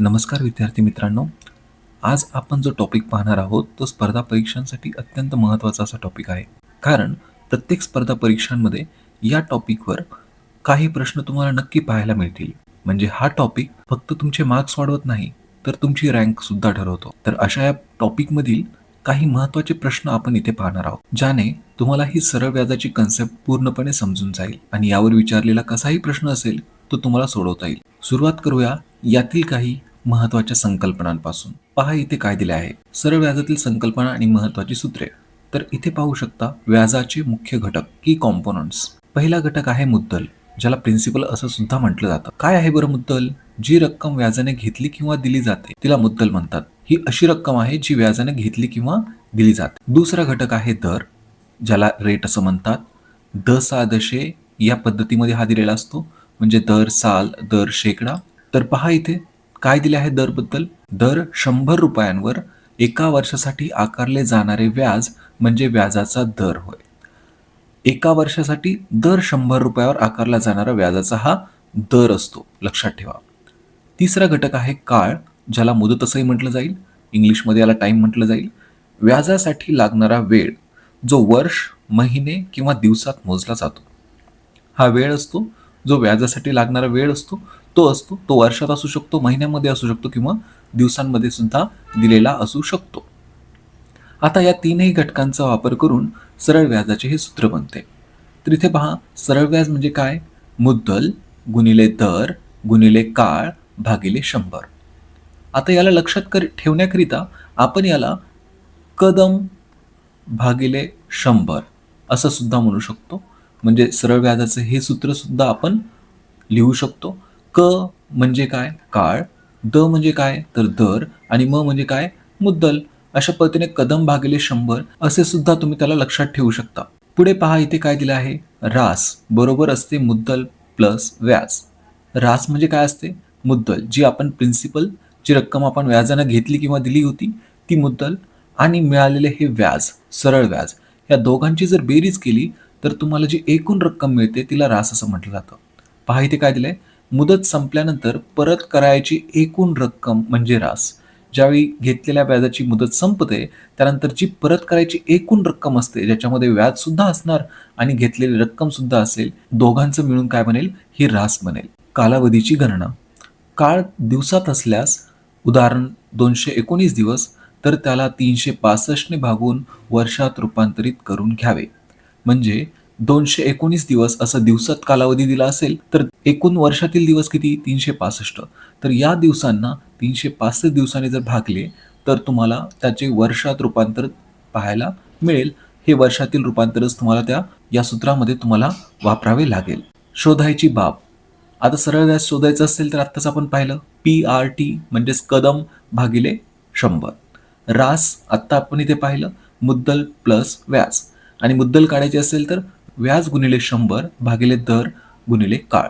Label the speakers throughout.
Speaker 1: नमस्कार विद्यार्थी मित्रांनो. आज आपण जो टॉपिक पाहणार आहोत तो स्पर्धा परीक्षांसाठी अत्यंत महत्त्वाचा असा टॉपिक आहे. कारण प्रत्येक स्पर्धा परीक्षांमध्ये या टॉपिकवर काही प्रश्न तुम्हाला नक्की पाहायला मिळतील. म्हणजे हा टॉपिक फक्त तुमचे मार्क्स वाढवत नाही तर तुमची रँकसुद्धा ठरवतो. तर अशा या टॉपिकमधील काही महत्त्वाचे प्रश्न आपण इथे पाहणार आहोत ज्याने तुम्हाला ही सरळ व्याजाची कन्सेप्ट पूर्णपणे समजून जाईल आणि यावर विचारलेला कसाही प्रश्न असेल तो तुम्हाला सोडवता येईल. सुरुवात करूया. यातील काही महत्त्वाच्या संकल्पनांपासून. पहा इथे काय दिले आहे. सरळ व्याजातील संकल्पना आणि महत्वाची सूत्रे. तर इथे पाहू शकता व्याजाचे मुख्य घटक की कॉम्पोनंट्स पहिला घटक आहे मुद्दल ज्याला प्रिन्सिपल असं सुद्धा म्हटलं जातं. काय आहे बरं मुद्दल? जी रक्कम व्याजाने घेतली किंवा दिली जाते तिला मुद्दल म्हणतात. ही अशी रक्कम आहे जी व्याजाने घेतली किंवा दिली जाते. दुसरा घटक आहे दर ज्याला रेट असं म्हणतात. द सा दशे या पद्धतीमध्ये हा दिलेला असतो. म्हणजे दर साल दर शेकडा. तर पहा इथे काय दिले आहे दरबद्दल? दर शंभर रुपयांवर एका वर्षासाठी आकारले जाणारे व्याज म्हणजे व्याजाचा दर होय. एका वर्षासाठी दर शंभर रुपयावर आकारला जाणारा व्याजाचा हा दर असतो. लक्षात ठेवा. तिसरा घटक आहे काळ ज्याला मुदत असंही म्हटलं जाईल. इंग्लिशमध्ये याला टाईम म्हटलं जाईल. व्याजासाठी लागणारा वेळ जो वर्ष महिने किंवा दिवसात मोजला जातो. हा वेळ असतो जो व्याजासाठी लागणारा वेळ असतो तो असतो तो वर्षात असू शकतो महिन्यामध्ये असू शकतो किंवा दिवसांमध्ये सुद्धा दिलेला असू शकतो. आता या तीनही घटकांचा वापर करून सरळ व्याजाचे हे सूत्र बनते. तर इथे पहा सरळ व्याज म्हणजे काय? मुद्दल गुणिले दर गुणिले काळ भागिले शंभर. आता याला लक्षात कर ठेवण्याकरिता आपण याला कदम भागिले शंभर असं सुद्धा म्हणू शकतो. म्हणजे सरळ व्याजाचं हे सूत्र सुद्धा आपण लिहू शकतो. क म्हणजे काय? काळ द म्हणजे काय? तर दर आणि म म्हणजे काय? मुद्दल. अशा पद्धतीने कदम भागिले शंभर असे सुद्धा तुम्ही त्याला लक्षात ठेवू शकता. पुढे पहा इथे काय दिलं आहे? रास. बरोबर असते मुद्दल प्लस व्याज. रास म्हणजे काय असते? मुद्दल. जी आपण प्रिन्सिपल जी रक्कम आपण व्याजानं घेतली किंवा दिली होती ती मुद्दल आणि मिळालेले हे व्याज सरळ व्याज या दोघांची जर बेरीज केली तर तुम्हाला जी एकूण रक्कम मिळते तिला रास असं म्हटलं जातं. पहा इथे काय दिलंय? मुदत संपल्यानंतर परत करायची एकूण रक्कम म्हणजे रास. ज्यावेळी घेतलेल्या व्याजाची मुदत संपते त्यानंतर जी परत करायची एकूण रक्कम असते ज्याच्यामध्ये व्याज सुद्धा असणार आणि घेतलेली रक्कम सुद्धा असेल दोघांचं मिळून काय बनेल? ही रास बनेल. कालावधीची गणना. काळ दिवसात असल्यास उदाहरण दोनशे एकोणीस दिवस तर त्याला तीनशे पासष्टने भागून वर्षात रूपांतरित करून घ्यावे. म्हणजे दोनशे एकोणीस दिवस असं दिवसात कालावधी दिला असेल तर एकूण वर्षातील दिवस किती? तीनशे पासष्ट. तर या दिवसांना तीनशे पासष्ट दिवसांनी जर भागले तर तुम्हाला त्याचे वर्षात रूपांतर पाहायला मिळेल. हे वर्षातील रूपांतरच तुम्हाला त्या या सूत्रामध्ये तुम्हाला वापरावे लागेल. शोधायची बाब. आता सरळ व्याज शोधायचं असेल तर आत्ताच आपण पाहिलं. पी आर टी म्हणजेच कदम भागिले शंभर. रास आत्ता आपण इथे पाहिलं. मुद्दल प्लस व्याज आणि मुद्दल काढायची असेल तर व्याज गुणिले शंभर भागिले दर गुणिले काळ.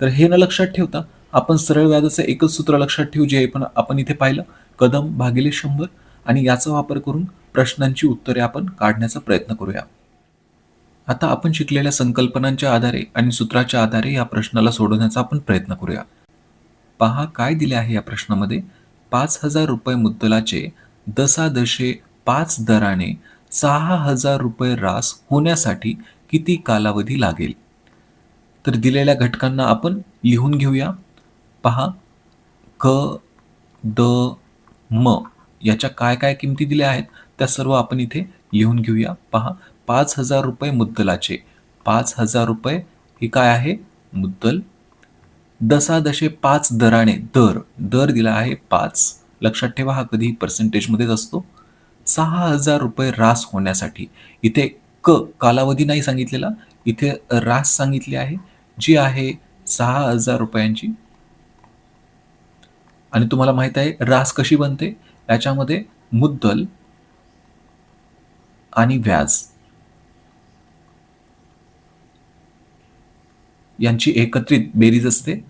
Speaker 1: तर हे न लक्षात ठेवता आपण सरळ व्याजाचं एकच सूत्र लक्षात ठेवू जे पण आपण इथे पाहिलं कदम भागिले शंभर. आणि याचा वापर करून प्रश्नांची उत्तरे आपण काढण्याचा प्रयत्न करूया. आता आपण शिकलेल्या संकल्पनांच्या आधारे आणि सूत्राच्या आधारे या प्रश्नाला सोडवण्याचा आपण प्रयत्न करूया. पहा काय दिले आहे या प्रश्नामध्ये. पाच हजार रुपये मुद्दलाचे दशादशे पाच दराने सहा हजार रुपये रास होण्यासाठी किती कालावधी लागेल? तर दिलेल्या घटकांना आपण लिहून घेऊया. पहा. क द म याच्या काय काय किमती दिल्या आहेत? त्या सर्व आपण इथे लिहून घेऊया. पहा. पाच हजार रुपये मुद्दलाचे. पाच हजार रुपये हे काय आहे? मुद्दल. दशादशे पाच दराने दर. दर दिला आहे पाच. लक्षात ठेवा हा कधी पर्सेंटेजमध्येच असतो. सहा हजार रुपये रास होण्यासाठी. इथे क कालावधी नाही सांगितलेला. इथे रास सांगितले आहे. जी आहे सहा हजार रुपयांची. आणि तुम्हाला माहीत आहे रास कशी बनते? याच्यामध्ये मुद्दल आणि व्याज. यांची एकत्रित बेरीज असते.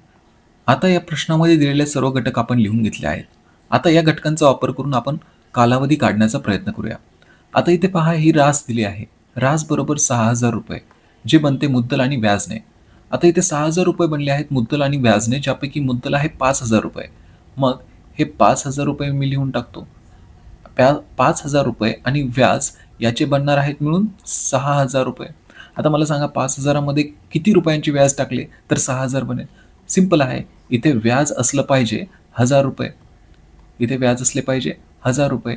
Speaker 1: आता या प्रश्नामध्ये दिलेले सर्व घटक आपण लिहून घेतले आहेत. आता या घटकांचा वापर करून आपण कालावधी काढण्याचा प्रयत्न करूया. आता इथे पहा ही रास दिली आहे. रास बरोबर सहा हजार रुपये जे बनते मुद्दल आणि व्याजने. आता इथे सहा हजार रुपये बनले आहेत मुद्दल आणि व्याजने ज्यापैकी मुद्दल आहे पाच हजार रुपये. मग हे पाच हजार रुपये मी लिहून टाकतो. प्या पाच हजार रुपये आणि व्याज याचे बनणार आहेत मिळून सहा हजार रुपये. आता मला सांगा पाच हजारामध्ये किती रुपयांचे व्याज टाकले तर सहा हजार बनेल? सिंपल आहे. इथे व्याज असलं पाहिजे हजार रुपये. इथे व्याज असले पाहिजे हजार रुपये.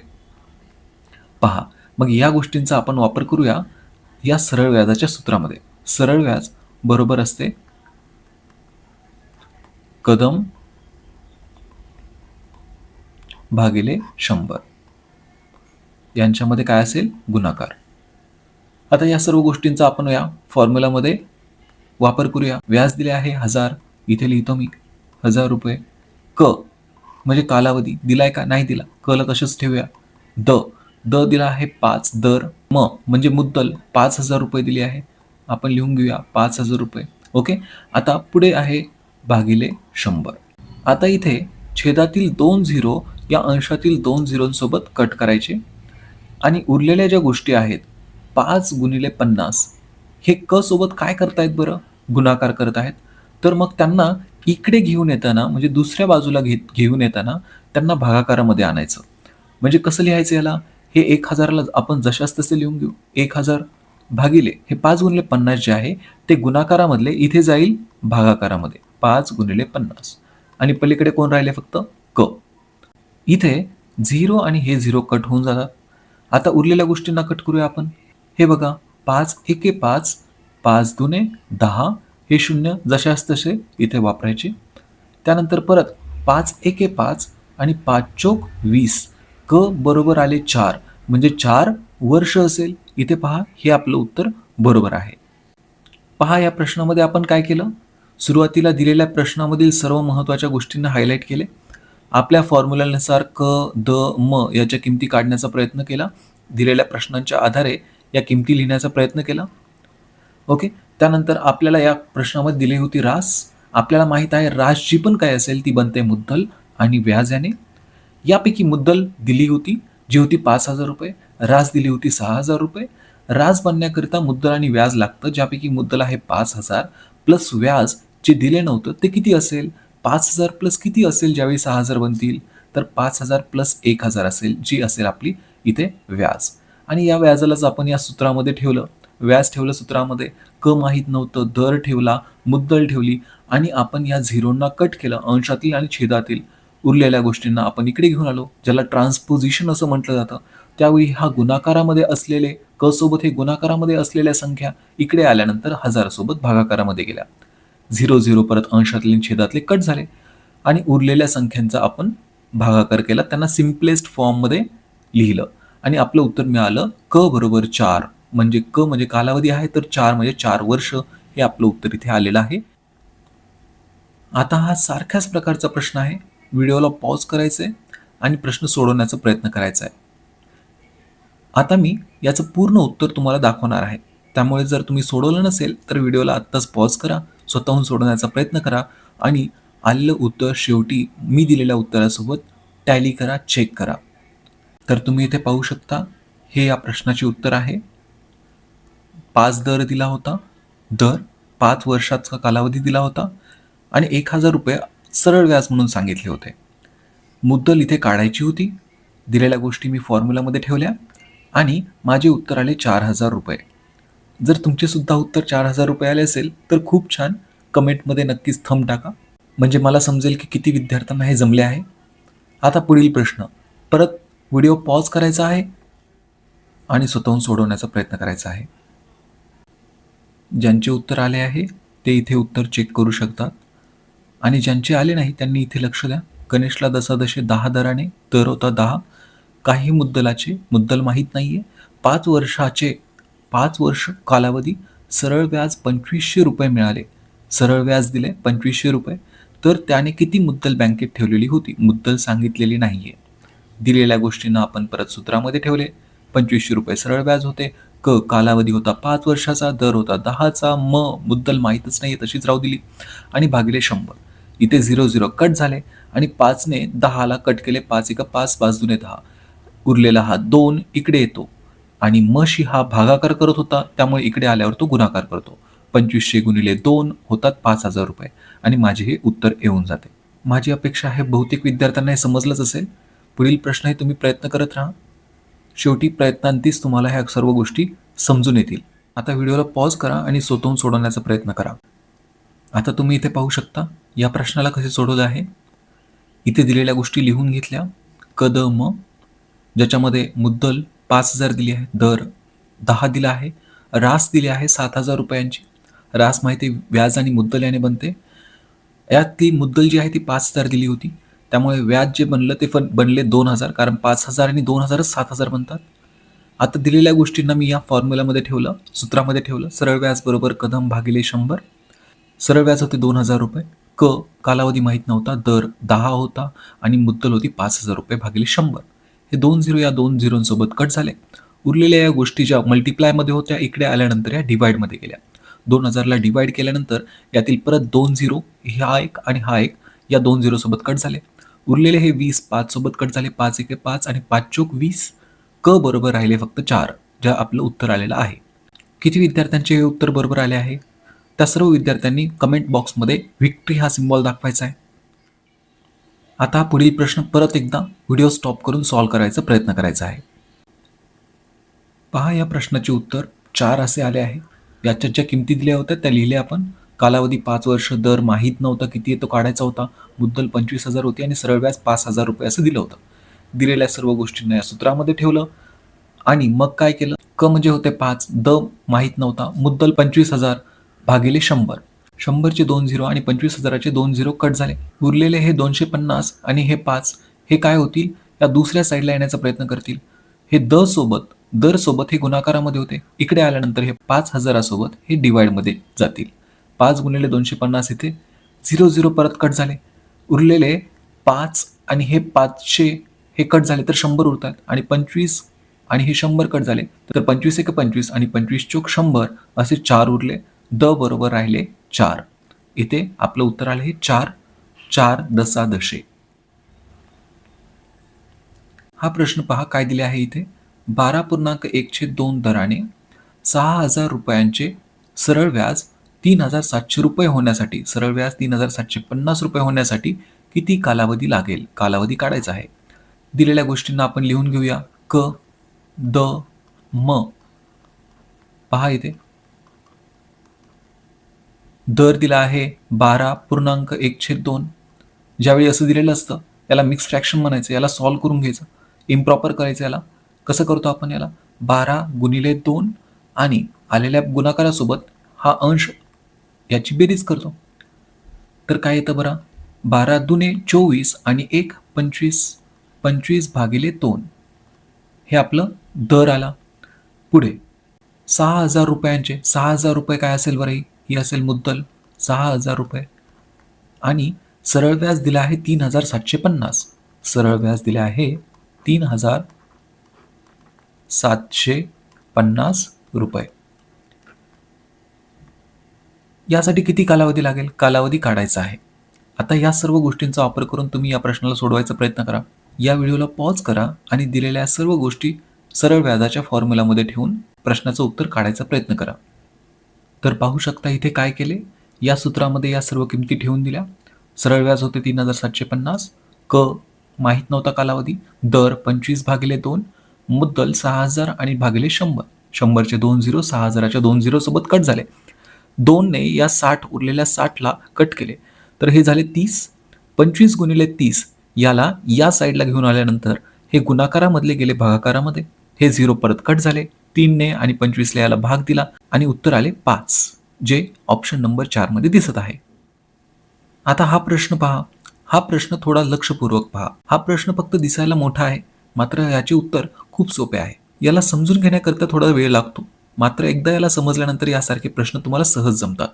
Speaker 1: पहा मग या गोष्टींचा आपण वापर करूया या सरळ व्याजाच्या सूत्रामध्ये. सरळ व्याज बरोबर असते. कदम भागिले शंभर. यांच्यामध्ये काय असेल? गुणाकार. आता या सर्व गोष्टींचा आपण या फॉर्म्युलामध्ये वापर करूया. व्याज दिले आहे हजार. इथे लिहितो मी. हजार रुपये. क. म्हणजे कालावधी. दिलाय का? नाही दिला. कला तसंच ठेवूया. द. द दिला आहे पाच. दर. म. म्हणजे मुद्दल. पाच हजार रुपये दिले आहे. आपण लिहून घेऊया पाच हजार रुपये. ओके? आता पुढे आहे भागिले शंभर. आता इथे छेदातील दोन झिरो या अंशातील दोन झिरोंसोबत कट करायचे. आणि उरलेल्या ज्या गोष्टी आहेत पाच गुणिले पन्नास हे क सोबत काय करतायत बरं? गुणाकार करत आहेत. तर मग त्यांना इकडे घेऊन येताना म्हणजे दुसऱ्या बाजूला घेत घेऊन येताना त्यांना भागाकारामध्ये आणायचं. म्हणजे कसं लिहायचं याला? हे एक हजाराला आपण जशाच तसे लिहून घेऊ. एक हजार. भागिले हे पाच गुणिले पन्नास जे आहे ते गुणाकारामधले इथे जाईल भागाकारामध्ये. पाच गुणिले पन्नास. आणि पलीकडे कोण राहिले फक्त? क. इथे झिरो आणि हे झिरो कट होऊन जातात. आता उरलेल्या गोष्टींना कट करूया आपण. हे बघा पाच एके पाच पाच दुने दहा हे शून्य जशास तसे इथे वापरायचे. त्यानंतर परत पाच एके पाच आणि पाच चोक वीस. क बरोबर आले चार. म्हणजे चार वर्ष असेल. इथे पहा हे आपलं उत्तर बरोबर आहे. पहा या प्रश्नामध्ये आपण काय केलं? सुरुवातीला दिलेल्या प्रश्नामधील सर्व महत्त्वाच्या गोष्टींना हायलाईट केले. आपल्या फॉर्म्युलानुसार क द म याच्या किमती काढण्याचा प्रयत्न केला. दिलेल्या प्रश्नांच्या आधारे या किमती लिहिण्याचा प्रयत्न केला. ओके? त्यानंतर आपल्याला या प्रश्नामध्ये दिली होती रास. आपल्याला माहीत आहे रास जी पण काय असेल ती बनते मुद्दल आणि व्याज याने यापैकी मुद्दल दिली होती जी होती पाच हजार रुपये. रास दिली होती सहा हजार रुपये. रास बनण्याकरिता मुद्दल आणि व्याज लागतं ज्यापैकी मुद्दल आहे पाच हजार प्लस व्याज जे दिले नव्हतं ते किती असेल? पाच हजार प्लस किती असेल ज्यावेळी सहा हजार बनतील? तर पाच हजार प्लस एक हजार असेल जी असेल आपली इथे व्याज. आणि या व्याजालाच आपण या सूत्रामध्ये ठेवलं. व्याज ठेवलं सूत्रामध्ये क माहीत नव्हतं दर ठेवला मुद्दल ठेवली आणि आपण या झिरोंना कट केलं अंशातील आणि छेदातील. उरलेल्या गोष्टींना आपण इकडे घेऊन आलो ज्याला ट्रान्सपोजिशन असं म्हटलं जातं. त्यावेळी हा गुणाकारामध्ये असलेले क सोबत हे गुणाकारामध्ये असलेल्या संख्या इकडे आल्यानंतर हजारासोबत भागाकारामध्ये गेल्या. झिरो झिरो परत अंशातले छेदातले कट झाले. आणि उरलेल्या संख्यांचा आपण भागाकार केला त्यांना सिम्पलेस्ट फॉर्ममध्ये लिहिलं. आणि आपलं उत्तर मिळालं क बरोबर चार. म्हणजे क म्हणजे कालावधी आहे तर चार म्हणजे चार वर्ष हे आपलं उत्तर इथे आलेलं आहे. आता हा सारख्याच प्रकारचा प्रश्न आहे. व्हिडिओला पॉज करायचं आहे आणि प्रश्न सोडवण्याचा प्रयत्न करायचा आहे आता मी याचं पूर्ण उत्तर तुम्हाला दाखवणार आहे. त्यामुळे जर तुम्ही सोडवलं नसेल तर व्हिडिओला आत्ताच पॉज करा स्वतःहून सोडवण्याचा प्रयत्न करा आणि आलेलं उत्तर शेवटी मी दिलेल्या उत्तरासोबत टॅली करा चेक करा. तर तुम्ही इथे पाहू शकता हे या प्रश्नाचे उत्तर आहे. पाच दर दिला होता. दर पाच वर्षाचा कालावधी दिला होता. आणि एक हजार रुपये सरळ व्याज म्हणून सांगितले होते. मुद्दल इथे काढायची होती. दिलेल्या गोष्टी मी फॉर्म्युलामध्ये ठेवल्या आणि माझे उत्तर आले चार हजार रुपये. जर तुमचेसुद्धा उत्तर चार हजार रुपये आले असेल तर खूप छान. कमेंटमध्ये नक्कीच थंब टाका. म्हणजे मला समजेल की किती विद्यार्थ्यांना हे जमले आहे. आता पुढील प्रश्न. परत व्हिडिओ पॉज करायचा आहे आणि स्वतःहून सोडवण्याचा प्रयत्न करायचा आहे. ज्यांचे उत्तर आले आहे ते इथे उत्तर चेक करू शकतात. आणि ज्यांचे आले नाही त्यांनी इथे लक्ष द्या. गणेशला दसादशे दहा दराने दर होता दहा. काही मुद्दलाचे मुद्दल माहीत नाही आहे पाच वर्षाचे पाच वर्ष कालावधी सरळ व्याज पंचवीसशे रुपये मिळाले. सरळ व्याज दिले पंचवीसशे रुपये. तर त्याने किती मुद्दल बँकेत ठेवलेली होती मुद्दल सांगितलेली नाही आहे दिलेल्या गोष्टींना आपण परत सूत्रामध्ये ठेवले. पंचवीसशे रुपये सरळ व्याज होते. क कालावधी होता पाच वर्षाचा दर होता दहाचा म मुद्दल माहीतच नाही तशीच राहू दिली. आणि भागिले शंभर. इथे झिरो झिरो कट झाले आणि पाचने दहाला कट केले. पाच एका पाच पाच दुने दहा. उरलेला हा दोन इकडे येतो. आणि मशी हा भागाकार करत होता त्यामुळे इकडे आल्यावर तो गुणाकार करतो. पंचवीसशे गुणिले दोन होतात पाच हजार रुपये. आणि माझे हे उत्तर येऊन जाते. माझी अपेक्षा आहे बहुतेक विद्यार्थ्यांना हे समजलंच असेल. पुढील प्रश्नही तुम्ही प्रयत्न करत राहा. शेवटी प्रयत्नांतीच तुम्हाला ह्या सर्व गोष्टी समजून येतील. आता व्हिडिओला पॉज करा आणि स्वतःहून सोडवण्याचा प्रयत्न करा. आता तुम्ही इथे पाहू शकता या प्रश्नाला कसे सोडवलं आहे? इथे दिलेल्या गोष्टी लिहून घेतल्या. कद म ज्याच्यामध्ये मुद्दल पाच हजार दिली आहे. दर दहा दिला आहे. रास दिली आहे सात हजार रुपयांची. रास माहिती व्याज आणि मुद्दल याने बनते. यात ती मुद्दल जी आहे ती पाच हजार दिली होती. त्यामुळे व्याज जे बनलं ते पण बनले दोन हजार कारण पाच हजार आणि दोन हजारच सात हजार बनतात. आता दिलेल्या गोष्टींना मी या फॉर्म्युलामध्ये ठेवलं सूत्रामध्ये ठेवलं. सरळ व्याज बरोबर कदम भागिले शंभर. सरळ व्याज होते दोन हजार रुपये क कालावधी माहीत नव्हता दर दहा होता आणि मुद्दल होती पाच हजार रुपये भागिले शंभर. हे दोन झिरो या दोन झिरोंसोबत कट झाले. उरलेल्या या गोष्टी ज्या मल्टिप्लायमध्ये होत्या इकडे आल्यानंतर या डिवाईडमध्ये गेल्या. दोन हजारला डिवाईड केल्यानंतर यातील परत दोन झिरो हा एक आणि हा एक या दोन झिरोसोबत कट झाले. उरलेले हे वीस पाचसोबत कट झाले पाच एके पाच आणि पाच चोक वीस क बरोबर राहिले फक्त चार ज्या आपलं उत्तर आलेलं आहे. किती विद्यार्थ्यांचे हे उत्तर बरोबर आले आहे? त्या सर्व विद्यार्थ्यांनी कमेंट बॉक्समध्ये व्हिक्ट्री हा सिम्बॉल दाखवायचा आहे. आता पुढील प्रश्न परत एकदा व्हिडिओ स्टॉप करून सॉल्व करायचा प्रयत्न करायचा आहे. पहा या प्रश्नाचे उत्तर चार असे आले आहे. याच्यात ज्या किमती दिल्या होत्या त्या लिहिल्या आपण. कालावधी पाच वर्ष दर माहीत नव्हता किती तो काढायचा होता. मुद्दल पंचवीस हजार होती आणि सरळ व्याज पाच हजार रुपये असं दिलं होतं. दिलेल्या सर्व गोष्टींना या सूत्रामध्ये ठेवलं. आणि मग काय केलं? क म्हणजे होते पाच द माहीत नव्हता मुद्दल पंचवीस हजार भागिले शंभर. शंभरचे दोन झिरो आणि पंचवीस हजाराचे दोन झिरो कट झाले. उरलेले हे दोनशे पन्नास आणि हे पाच हे काय होतील? या दुसऱ्या साईडला येण्याचा प्रयत्न करतील. हे द सोबत दर सोबत हे गुणाकारामध्ये होते. इकडे आल्यानंतर हे पाच हजारासोबत हे डिवाईडमध्ये जातील. पाच गुणिले दोनशे पन्नास इथे झिरो झिरो परत कट झाले. उरलेले पाच आणि हे पाचशे हे कट झाले तर शंभर उरतात. आणि पंचवीस आणि हे शंभर कट झाले तर पंचवीस एक पंचवीस आणि पंचवीस चोक शंभर असे चार उरले. द बरोबर राहिले चार. इथे आपलं उत्तर आलं हे चार चार दसा दशे. हा प्रश्न पहा काय दिले आहे इथे? बारा पूर्णांक एकशे दोन दराने सहा हजार रुपयांचे सरळ व्याज तीन हजार सातशे रुपये होण्यासाठी सरळ व्याज तीन हजार सातशे पन्नास रुपये होण्यासाठी किती कालावधी लागेल? कालावधी काढायचा आहे. दिलेल्या गोष्टींना आपण लिहून घेऊया. क द म. पहा इथे. दर दिला आहे बारा पूर्णांक एकशे दोन. ज्यावेळी असं दिलेलं असतं याला मिक्स फ्रॅक्शन म्हणायचं याला सॉल्व्ह करून घ्यायचं. इम्प्रॉपर करायचं याला. कसं करतो आपण याला? बारा गुणिले दोन आणि आलेल्या गुणाकारासोबत हा अंश याची बेरीज करतो. तर काय येतं बरं? बारा दुने चोवीस आणि एक पंचवीस. पंचवीस भागिले दोन. हे आपलं दर आला. पुढे सहा हजार रुपयांचे सहा हजार रुपये काय असेल बरं ही असेल मुद्दल सहा हजार रुपये. आणि सरळ व्याज दिला आहे तीन हजार सातशे पन्नास. सरळ व्याज दिले आहे तीन हजार सातशे पन्नास रुपये. यासाठी किती कालावधी लागेल? कालावधी काढायचा आहे. आता या सर्व गोष्टींचा वापर करून तुम्ही या प्रश्नाला सोडवायचा प्रयत्न करा. या व्हिडिओला पॉज करा आणि दिलेल्या सर्व गोष्टी सरळ व्याजाच्या फॉर्म्युलामध्ये ठेवून प्रश्नाचं उत्तर काढायचा प्रयत्न करा. तर पाहू शकता इथे काय केले? या सूत्रामध्ये या सर्व किमती ठेवून दिल्या. सरळ व्याज होते तीन हजार सातशे पन्नास. क माहीत नव्हता कालावधी. दर पंचवीस भागिले दोन. मुद्दल सहा हजार आणि भागिले शंभर. शंभरचे दोन झिरो सहा हजाराच्या दोन झिरोसोबत कट झाले. दोनने या साठ उरलेल्या साठला कट केले. तर हे झाले तीस. पंचवीस गुणिले तीस याला या साईडला घेऊन आल्यानंतर हे गुणाकारामधले गेले भागाकारामध्ये. हे झिरो परत कट झाले. तीनने आणि पंचवीसला याला भाग दिला आणि उत्तर आले पाच जे ऑप्शन नंबर चारमध्ये दिसत आहे. आता हा प्रश्न पहा. हा प्रश्न थोडा लक्षपूर्वक पहा. हा प्रश्न फक्त दिसायला मोठा आहे मात्र याचे उत्तर खूप सोपे आहे. याला समजून घेण्याकरता थोडा वेळ लागतो. मात्र एकदा याला समजल्यानंतर यासारखे प्रश्न तुम्हाला सहज जमतात.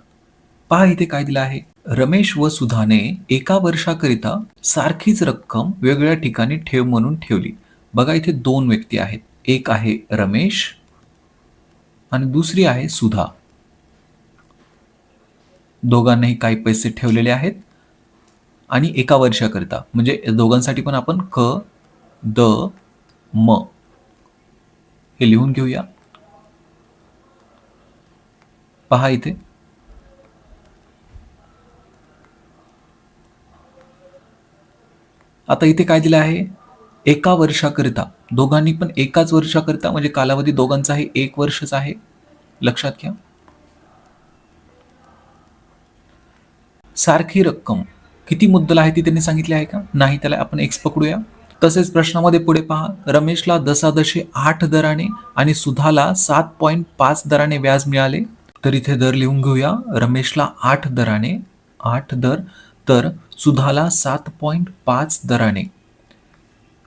Speaker 1: पहा इथे काय दिलं आहे. रमेश व सुधाने एका वर्षाकरिता सारखीच रक्कम वेगळ्या ठिकाणी ठेव म्हणून ठेवली. बघा इथे दोन व्यक्ती आहेत. एक आहे रमेश आणि दुसरी आहे सुधा. दोघांनाही काही पैसे ठेवलेले आहेत आणि एका वर्षाकरिता. म्हणजे दोघांसाठी पण आपण क द म हे लिहून घेऊया. पहा इथे. आता इथे काय दिलं आहे? एका वर्षाकरिता. दोघांनी पण एकाच वर्षाकरिता म्हणजे कालावधी दोघांचाही एक वर्षच आहे. लक्षात घ्या. सारखी रक्कम. किती मुद्दल आहे ती त्यांनी सांगितली आहे का? नाही त्याला आपण एक्स पकडूया. तसेच प्रश्नामध्ये पुढे पहा. रमेशला दसादशी आठ दराने आणि सुधाला सात पॉईंट पाच दराने व्याज मिळाले. तर इथे दर लिहून घेऊया. रमेशला आठ दराने आठ दर तर सुधाला सात पॉईंट पाच दराने.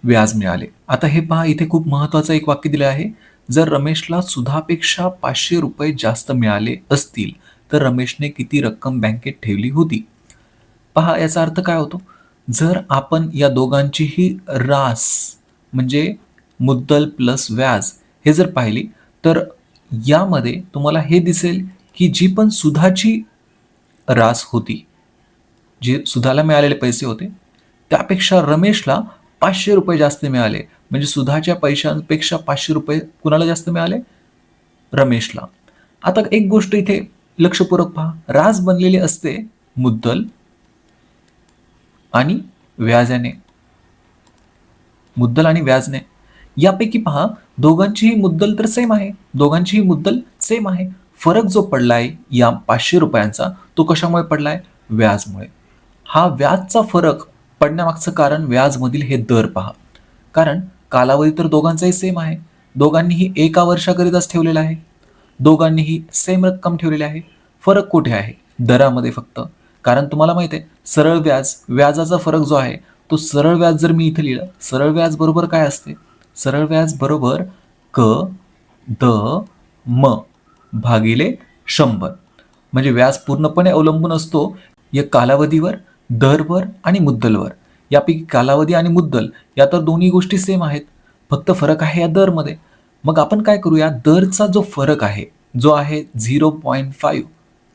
Speaker 1: व्याज मिळाले. आता हे पहा इथे खूप महत्वाचं एक वाक्य दिलं आहे. जर रमेशला सुधापेक्षा पाचशे रुपये जास्त मिळाले असतील तर रमेशने किती रक्कम बँकेत ठेवली होती? पहा याचा अर्थ काय होतो? जर आपण या दोघांचीही रास म्हणजे मुद्दल प्लस व्याज हे जर पाहिली तर यामध्ये तुम्हाला हे दिसेल की जी पण सुधाची रास होती जे सुधाला मिळालेले पैसे होते त्यापेक्षा रमेशला पाचशे रुपये जास्त मिळाले. म्हणजे सुधाच्या पैशांपेक्षा पाचशे रुपये कुणाला जास्त मिळाले? रमेशला. आता एक गोष्ट इथे लक्षपूर्वक पहा. राज बनलेली असते मुद्दल आणि व्याजाने. मुद्दल आणि व्याजने. यापैकी पहा दोघांचीही मुद्दल तर सेम आहे. दोघांचीही मुद्दल सेम आहे. फरक जो पडलाय या पाचशे रुपयांचा तो कशामुळे पडलाय? व्याजमुळे. हा व्याजचा फरक पडण्यामागचं कारण व्याजमधील हे दर पहा. कारण कालावधी तर दोघांचाही सेम आहे. दोघांनीही एका वर्षाकरिताच ठेवलेला आहे. दोघांनीही सेम रक्कम ठेवलेली आहे. फरक कुठे आहे? दरामध्ये फक्त. कारण तुम्हाला माहिती आहे सरळ व्याज व्याजाचा फरक जो आहे तो सरळ व्याज जर मी इथे लिहिलं सरळ व्याज बरोबर काय असते? सरळ व्याज बरोबर क द म भागिले शंभर. म्हणजे व्याज पूर्णपणे अवलंबून असतो या कालावधीवर दरवर आणि मुद्दलवर. यापैकी कालावधी आणि मुद्दल या तर दोन्ही गोष्टी सेम आहेत. फक्त फरक आहे या दरमध्ये. मग आपण काय करूया? दरचा जो फरक आहे जो आहे झिरो पॉईंट फाईव्ह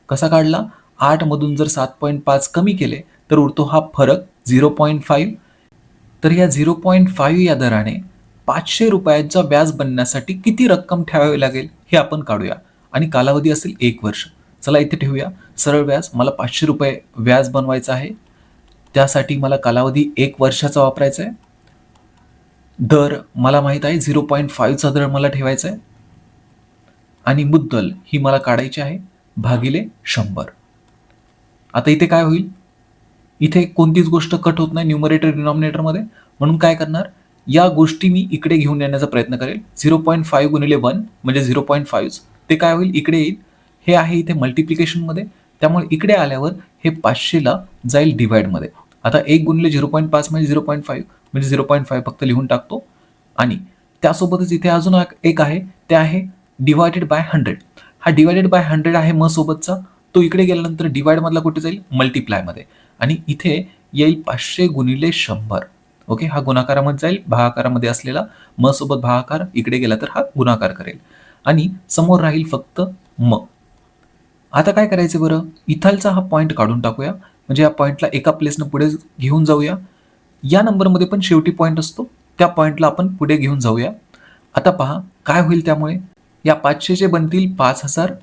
Speaker 1: कसा काढला? आठमधून जर सात पॉईंट पाच कमी केले तर उरतो हा फरक झिरो पॉईंट फाईव्ह तर या झिरो पॉईंट फाईव्ह या दराने पाचशे रुपयाचा व्याज बनण्यासाठी किती रक्कम ठेवावी लागेल हे आपण काढूया. आणि कालावधी असेल एक वर्ष. चला इथे ठेवूया. सरळ व्याज मला पाचशे रुपये व्याज बनवायचं आहे. त्यासाठी मला कालावधी एक वर्षाचा वापरायचा आहे दर मला माहीत आहे झिरो पॉईंट फाईव्हचा दर मला ठेवायचा आहे आणि मुद्दल ही मला काढायची आहे भागिले शंभर. आता इथे काय होईल? इथे कोणतीच गोष्ट कट होत नाही न्युमरेटर डिनॉमिनेटरमध्ये म्हणून काय करणार? या गोष्टी मी इकडे घेऊन येण्याचा प्रयत्न करेल. झिरो पॉईंट फाईव्ह गुणिले वन म्हणजे झिरो पॉईंट फाईव्ह. ते काय होईल? इकडे येईल. हे आहे इथे मल्टिप्लिकेशनमध्ये त्यामुळे इकडे आल्यावर हे पाचशेला जाईल डिवाईडमध्ये आता एक गुणिले झिरो पॉईंट पाच म्हणजे झिरो पॉईंट फाईव्ह म्हणजे झिरो पॉईंट फाईव्ह फक्त लिहून टाकतो. आणि त्यासोबतच इथे अजून एक आहे ते आहे डिवायडेड बाय हंड्रेड हा डिवायडेड बाय हंड्रेड आहे म सोबतचा. तो इकडे गेल्यानंतर डिवाईडमधला कुठे जाईल? मल्टिप्लायमध्ये आणि इथे येईल पाचशे गुणिले शंभर. ओके हा गुणाकारामध्ये जाईल भागाकारामध्ये असलेला म सोबत भागाकार इकडे गेला तर हा गुणाकार करेल. आणि समोर राहील फक्त म. आता काय करायचं बरं? इथालचा हा पॉईंट काढून टाकूया. म्हणजे या पॉईंटला एका प्लेसनं पुढे घेऊन जाऊया. या नंबरमध्ये पण शेवटी पॉईंट असतो. त्या पॉईंटला आपण पुढे घेऊन जाऊया. आता पहा काय होईल त्यामुळे? या पाचशेचे बनतील पाच हजार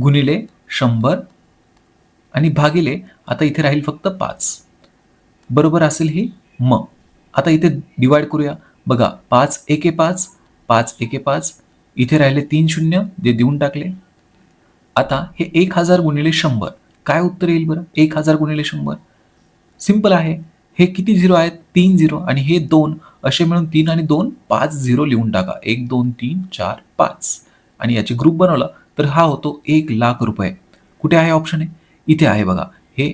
Speaker 1: गुणिले शंभर आणि भागिले आता इथे राहील फक्त पाच. बरोबर असेल ही म. आता इथे डिवाइड करूया. बघा पाच एके पाच पाच एके पाच इथे राहिले तीन शून्य जे देऊन टाकले. आता हे एक हजार गुणिले शंभर. काय उत्तर येईल बरं? एक हजार गुणिले शंभर. सिंपल आहे. हे किती झिरो आहेत? तीन झिरो आणि हे दोन असे मिळून तीन आणि दोन पाच झिरो लिहून टाका. एक दोन तीन चार पाच. आणि याची ग्रुप बनवला तर हा होतो एक लाख रुपये. कुठे आहे ऑप्शन आहे इथे आहे बघा. हे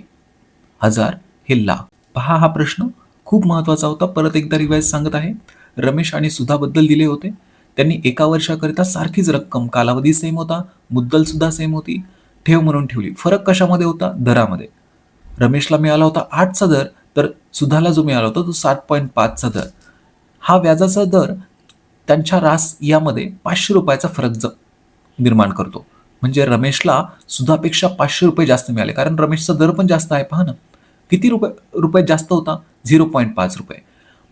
Speaker 1: हजार हे लाख. पहा हा प्रश्न. खूप महत्त्वाचा होता. परत एकदा रिवाईज सांगत आहे. रमेश आणि सुधाबद्दल दिले होते. त्यांनी एका वर्षाकरिता सारखीच रक्कम कालावधी सेम होता. मुद्दल सुद्धा सेम होती. ठेव म्हणून ठेवली. फरक कशामध्ये होता? दरामध्ये. रमेशला मिळाला होता आठचा दर तर सुधाला जो मिळाला होता तो सात पॉईंट पाचचा दर. हा व्याजाचा दर त्यांच्या रास यामध्ये पाचशे रुपयाचा फरक ज निर्माण करतो. म्हणजे रमेशला सुधापेक्षा पाचशे रुपये जास्त मिळाले. कारण रमेशचा दर पण जास्त आहे पहा ना. किती रुपये रुपये जास्त होता? झिरो पॉईंट पाच रुपये.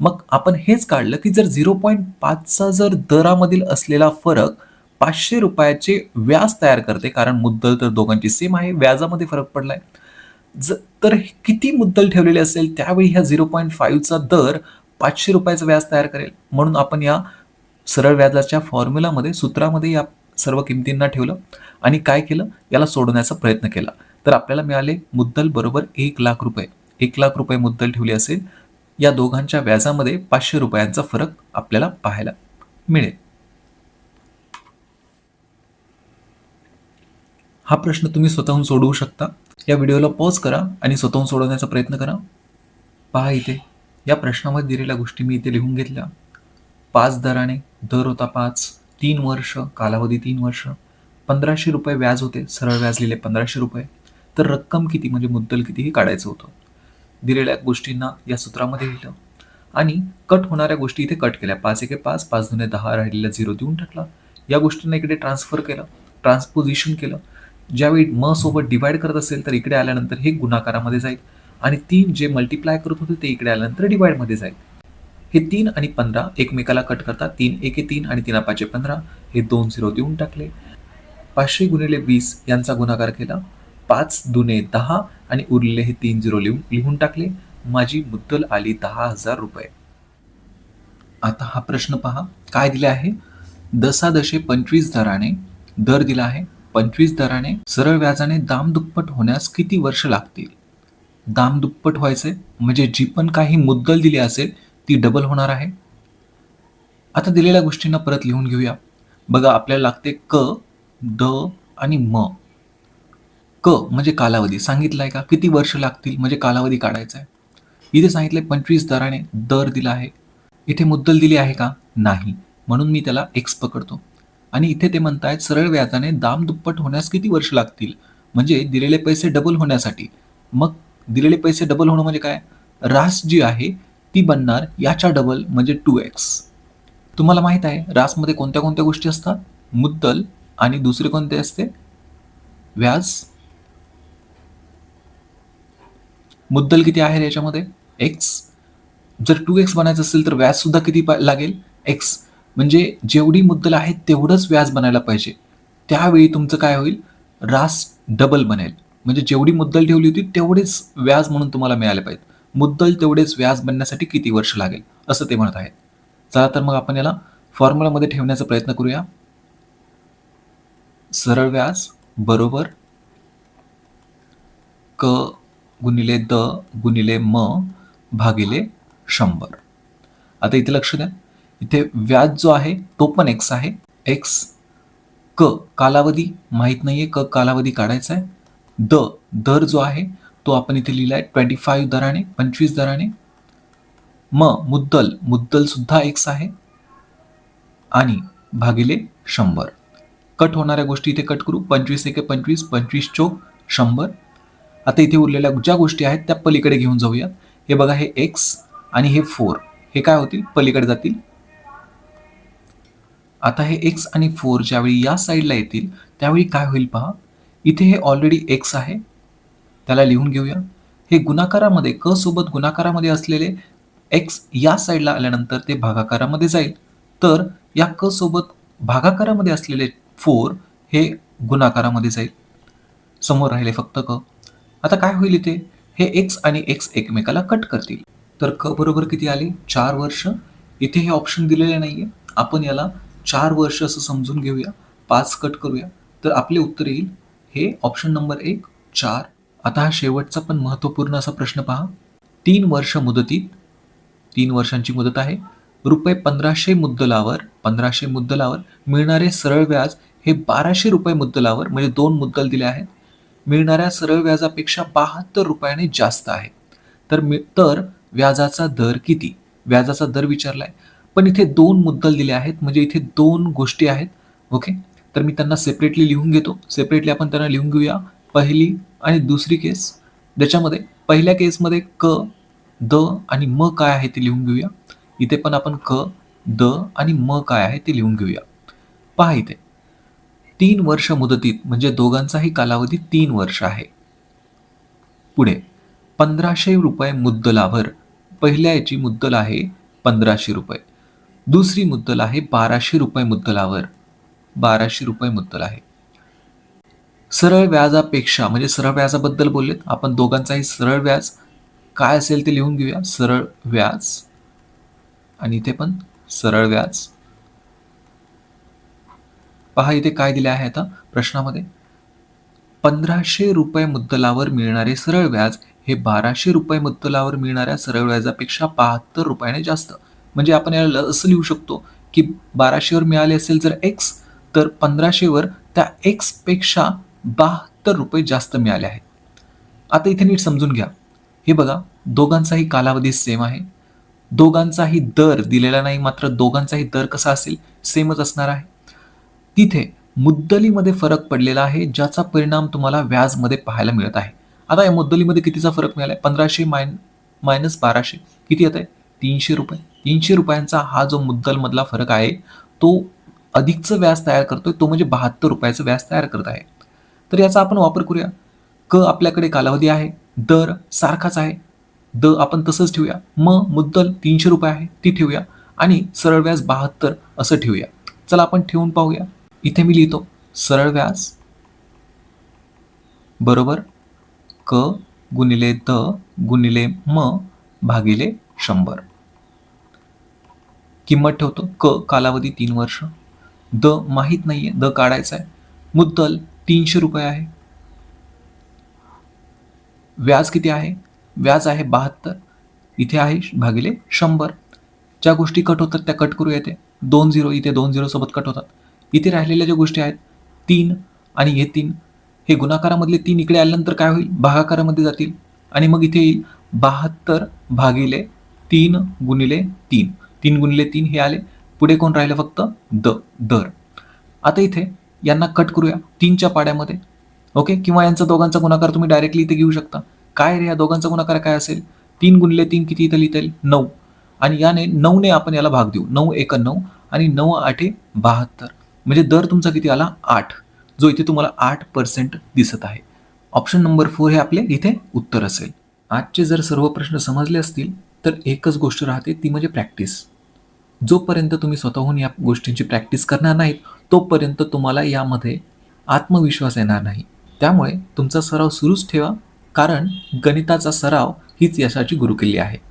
Speaker 1: मग आपण हेच काढलं की जर झिरो पॉईंट पाचचा जर दरामधील असलेला फरक पाचशे रुपयाचे व्याज तयार करते. कारण मुद्दल तर दोघांची सेम आहे. व्याजामध्ये फरक पडलाय. ज तर किती मुद्दल ठेवलेले असेल त्यावेळी ह्या झिरो पॉईंट फाईव्हचा दर पाचशे रुपयाचं व्याज तयार करेल. म्हणून आपण या सरळ व्याजाच्या फॉर्म्युलामध्ये सूत्रामध्ये या सर्व किमतींना ठेवलं आणि काय केलं? याला सोडवण्याचा प्रयत्न केला. तर आपल्याला मिळाले मुद्दल बरोबर एक लाख रुपये. एक लाख रुपये मुद्दल ठेवली असेल या दोघांच्या व्याजामध्ये पाचशे रुपयांचा फरक आपल्याला पाहायला मिळेल. हा प्रश्न तुम्ही स्वतःहून सोडवू शकता. या व्हिडिओला पॉज करा आणि स्वतःहून सोडवण्याचा प्रयत्न करा. पहा इथे या प्रश्नामध्ये दिलेल्या गोष्टी मी इथे लिहून घेतल्या. पाच दराने दर होता पाच तीन वर्ष कालावधी तीन वर्ष. पंधराशे रुपये व्याज होते सरळ व्याज लिहिले पंधराशे रुपये. तर रक्कम किती म्हणजे मुद्दल किती हे काढायचं होतं. दिलेल्या गोष्टींना या सूत्रामध्ये लिहिलं. आणि कट होणाऱ्या गोष्टी इथे कट केल्या. पाच एके पाच पाच दोन दहा राहिलेला झिरो देऊन टाकला. या गोष्टींना इकडे ट्रान्सफर केलं. ट्रान्सपोजिशन केलं. ज्यावेळी म सोबत डिवाइड करत असेल तर इकडे आल्यानंतर हे गुणाकारामध्ये जाईल. आणि तीन जे मल्टिप्लाय करत होते ते इकडे आल्यानंतर डिवाइडमध्ये जाईल. हे तीन आणि पंधरा एकमेकाला कट करतात. तीन एके तीन आणि तीन पाचशे पंधरा. हे दोन झिरो देऊन टाकले. पाचशे गुणिले वीस यांचा गुणाकार केला. पाच दुने दहा आणि उरलेले हे तीन झिरो लिहून लिहून टाकले. माझी मुद्दल आली दहा हजार रुपये. आता हा प्रश्न पहा. काय दिले आहे? दसादशे पंचवीस दराने दर दिला आहे. पंचवीस दराने सरळ व्याजाने दाम दुप्पट होण्यास किती वर्ष लागतील? दाम दुप्पट व्हायचे म्हणजे जी पण काही मुद्दल दिली असेल ती डबल होणार आहे? आता दिलेल्या गोष्टींना परत लिहून घेऊया. बघा आपल्याला लागते क द आणि म. क म्हणजे कालावधी. सांगितलाय का? किती वर्ष लागतील म्हणजे कालावधी काढायचा आहे? इथे सांगितलंय पंचवीस दराने दर दिला आहे. इथे मुद्दल दिली आहे का? नाही. म्हणून मी त्याला एक्स पकडतो. आणि इथे ते म्हणतायत सरळ व्याजाने दाम दुप्पट होण्यास किती वर्ष लागतील? म्हणजे दिलेले पैसे डबल होण्यासाठी. मग दिलेले पैसे डबल होणं म्हणजे काय? रास जी आहे ती बनणार याच्या डबल म्हणजे टू एक्स तुम्हाला माहीत आहे रासमध्ये कोणत्या कोणत्या गोष्टी असतात? मुद्दल आणि दुसरे कोणते असते? व्याज. मुद्दल किती आहे याच्यामध्ये? एक्स जर टू एक्स बनायचं असेल तर व्याज सुद्धा किती लागेल? एक्स म्हणजे जेवढी मुद्दल आहे तेवढंच व्याज बनायला पाहिजे. त्यावेळी तुमचं काय होईल? रास डबल बनेल. म्हणजे जेवढी मुद्दल ठेवली होती तेवढेच व्याज म्हणून तुम्हाला मिळाले पाहिजे मुद्दल तेवढेच व्याज बनण्यासाठी किती वर्ष लागेल? असं ते म्हणत आहेत. चला तर मग आपण याला फॉर्म्युलामध्ये ठेवण्याचा प्रयत्न करूया. सरळ व्याज बरोबर क गुणिले द गुणिले म भागिले शंभर. आता इथे लक्ष द्या. इथे व्याज जो आहे तो पण एक्स आहे. एक्स क कालावधी माहीत नाही आहे क कालावधी काढायचा आहे. द दर जो आहे तो आपण इथे लिहिला आहे ट्वेंटी फाईव्ह दराने पंचवीस दराने. म मुद्दल मुद्दल सुद्धा एक्स आहे. आणि भागिले शंभर. कट होणाऱ्या गोष्टी इथे कट करू. पंचवीस एके पंचवीस पंचवीस चोक शंभर. आता इथे उरलेल्या ज्या गोष्टी आहेत त्या पलीकडे घेऊन जाऊयात. हे बघा हे एक्स आणि हे फोर हे काय होतील? पलीकडे जातील. आता हे एक्स आणि फोर ज्यावेळी या साईडला येतील त्यावेळी काय होईल पहा. इथे हे ऑलरेडी एक्स आहे. त्याला लिहून घेऊया. हे गुणाकारामध्ये क सोबत गुणाकारामध्ये असलेले एक्स या साईडला आल्यानंतर ते भागाकारामध्ये जाईल. तर या क सोबत भागाकारामध्ये असलेले फोर हे गुणाकारामध्ये जाईल. समोर राहिले फक्त क. आता काय होईल इथे? हे एक्स आणि एक्स एकमेकाला कट करतील. तर क बरोबर किती आले? चार वर्ष. इथे हे ऑप्शन दिलेले नाही आहे आपण याला चार वर्ष असं समजून घेऊया पाच कट करूया तर आपले उत्तर येईल. हे ऑप्शन नंबर एक चार. आता हा शेवटचा पण महत्त्वपूर्ण असा प्रश्न पहा. तीन वर्ष मुदतीत तीन वर्षांची मुदत आहे. रुपये पंधराशे मुद्दलावर पंधराशे मुद्दलावर मिळणारे सरळ व्याज हे बाराशे रुपये मुद्दलावर म्हणजे दोन मुद्दल दिले आहेत. मिळणाऱ्या सरळ व्याजापेक्षा बहात्तर रुपयाने जास्त आहे. तर मी तर व्याजाचा दर किती? व्याजाचा दर विचारला आहे पण इथे दोन मुद्दल दिले आहेत म्हणजे इथे दोन गोष्टी आहेत ओके तर मी त्यांना सेपरेटली लिहून घेतो. सेपरेटली आपण त्यांना लिहून घेऊया. पहिली आणि दुसरी केस ज्याच्यामध्ये पहिल्या केसमध्ये क द आणि म काय आहे ते लिहून घेऊया. इथे पण आपण क द आणि म काय आहे ते लिहून घेऊया. पहा इथे. तीन वर्ष मुदतीत म्हणजे दोघांचाही कालावधी तीन वर्ष आहे. पुढे. पंधराशे रुपये मुद्दलावर पहिल्या याची मुद्दल आहे पंधराशे रुपये. दुसरी मुद्दल आहे बाराशे रुपये मुद्दलावर. बाराशे रुपये मुद्दल आहे. सरळ व्याजापेक्षा म्हणजे सरळ व्याजाबद्दल बोललेत आपण दोघांचाही सरळ व्याज काय असेल ते लिहून घेऊया. सरळ व्याज आणि इथे पण सरळ व्याज. पहा इथे काय दिले आहे आता प्रश्नामध्ये. पंधराशे रुपये मुद्दलावर मिळणारे सरळ व्याज हे बाराशे रुपये मुद्दलावर मिळणाऱ्या सरळ व्याजापेक्षा बहात्तर रुपयाने जास्त. म्हणजे आपण याला असं लिहू शकतो की बाराशेवर मिळाले असेल जर एक्स तर पंधराशेवर त्या एक्सपेक्षा बहात्तर रुपये जास्त मिळाले आहेत. आता इथे नीट समजून घ्या. हे बघा दोघांचाही कालावधी सेम आहे. दोघांचाही दर दिलेला नाही मात्र दोघांचाही दर कसा असेल सेमच असणार आहे. तिथे मुद्दलीमध्ये फरक पडलेला आहे ज्याचा परिणाम तुम्हाला व्याजमध्ये पाहायला मिळत आहे. आता या मुद्दलीमध्ये कितीचा फरक मिळाला आहे पंधराशे मायन मायनस बाराशे. किती येत आहे तीनशे रुपये. तीनशे रुपयांचा हा जो मुद्दलमधला फरक आहे तो अधिकचं व्याज तयार करतोय तो म्हणजे बहात्तर रुपयाचं व्याज तयार करत आहे. तर याचा आपण वापर करूया. क आपल्याकडे कालावधी आहे दर सारखाच आहे. द आपण तसंच ठेवूया. म मुद्दल तीनशे रुपये आहे ती ठेवूया. आणि सरळ व्याज बहात्तर असं ठेवूया. चला आपण ठेवून पाहूया. इथे मी लिहितो. सरळ व्याज बरोबर क गुणिले द गुणिले म भागिले शंभर. किंमत ठेवतो क कालावधी तीन वर्ष. द माहीत नाहीये द काढायचा आहे मुद्दल तीनशे रुपये आहे. व्याज किती आहे? व्याज आहे बहात्तर. इथे आहे भागिले शंभर. ज्या गोष्टी कट होतात त्या कट करू येते दोन झिरो इथे दोन झिरो सोबत कट होतात. इथे राहिलेल्या ज्या गोष्टी आहेत तीन आणि हे तीन हे गुणाकारामधले तीन इकडे आल्यानंतर काय होईल? भागाकारामध्ये जातील. आणि मग इथे येईल बहात्तर भागिले तीन गुणिले तीन. तीन गुणिले तीन हे आले. पुढे कोण राहिलं फक्त? द दर. आता इथे यांना कट करूया. तीनच्या पाड्यामध्ये. ओके किंवा यांचा दोघांचा गुणाकार तुम्ही डायरेक्टली इथे घेऊ शकता. काय रे? या दोघांचा गुणाकार काय असेल? तीन गुणिले तीन किती इथं लिहिता येईल? नऊ. आणि याने नऊने आपण याला भाग देऊ. नऊ एक नऊ आणि नऊ आठे बहात्तर. म्हणजे दर तुमचा किती आला? आठ. जो इथे तुम्हाला आठ पर्सेंट दिसत आहे. ऑप्शन नंबर फोर हे आपले इथे उत्तर असेल. आजचे जर सर्व प्रश्न समजले असतील तर एकच गोष्ट राहते ती म्हणजे प्रॅक्टिस. जोपर्यंत तुम्ही स्वतःहून या गोष्टींची प्रॅक्टिस करणार नाहीत तोपर्यंत तुम्हाला यामध्ये आत्मविश्वास येणार नाही. त्यामुळे तुमचा सराव सुरूच ठेवा कारण गणिताचा सराव हीच यशाची गुरुकिल्ली आहे.